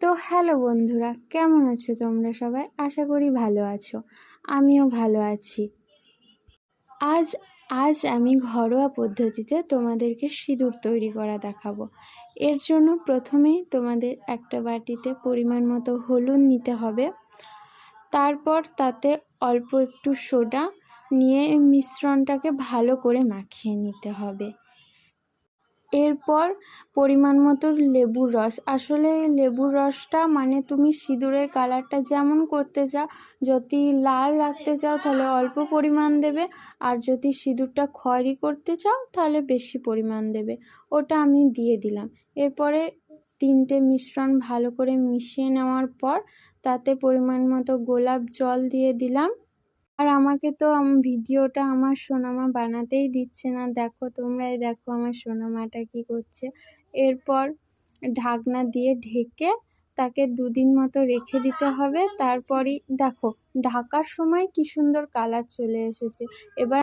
তো হ্যালো বন্ধুরা, কেমন আছো তোমরা সবাই? আশা করি ভালো আছো। আমিও ভালো আছি। আজ আজ আমি ঘরোয়া পদ্ধতিতে তোমাদেরকে সিঁদুর তৈরি করা দেখাবো। এর জন্য প্রথমেই তোমাদের একটা বাটিতে পরিমাণ মতো হলুদ নিতে হবে। তারপর তাতে অল্প একটু সোডা নিয়ে মিশ্রণটাকে ভালো করে মাখিয়ে নিতে হবে। এরপর পরিমাণ মতো লেবুর রস। আসলে লেবুর রসটা মানে তুমি সিঁদুরের কালারটা যেমন করতে চাও, যদি লাল রাখতে চাও তাহলে অল্প পরিমাণ দেবে, আর যদি সিঁদুরটা খয়রি করতে চাও তাহলে বেশি পরিমাণ দেবে। ওটা আমি দিয়ে দিলাম। এরপরে তিনটে মিশ্রণ ভালো করে মিশিয়ে নেওয়ার পর তাতে পরিমাণ মতো গোলাপ জল দিয়ে দিলাম। আর আমাকে তো ভিডিওটা আমার সোনামা বানাতেই দিচ্ছে না। দেখো তোমরাই দেখো আমার সোনামাটা কি করছে। এরপর ঢাকনা দিয়ে ঢেকে তাকে দুদিন মতো রেখে দিতে হবে। তারপরই দেখো, ঢাকার সময় কি সুন্দর কালার চলে এসেছে। এবার